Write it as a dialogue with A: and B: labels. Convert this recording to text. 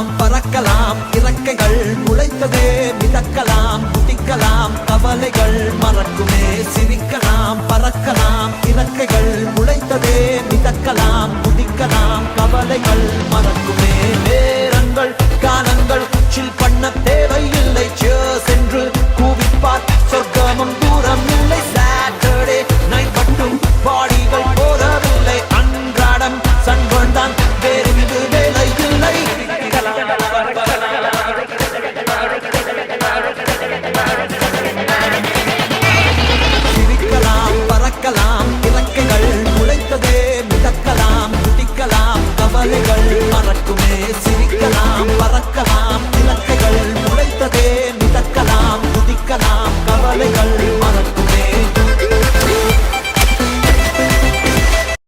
A: பறக்கலாம் பறக்கலாம். இறக்கைகள் முளைத்ததே மிதக்கலாம். குதிக்கலாம். கவலைகள் மறக்குமே. சிரிக்கலாம். பறக்கலாம். இறக்கைகள் முளைத்ததே மிதக்கலாம். குதிக்கலாம். கவலைகள் மறக்குமே. சிரிக்கலாம் பறக்கலாம் இலக்கைகள் முளைத்ததே மிதக்கலாம் குதிக்கலாம்.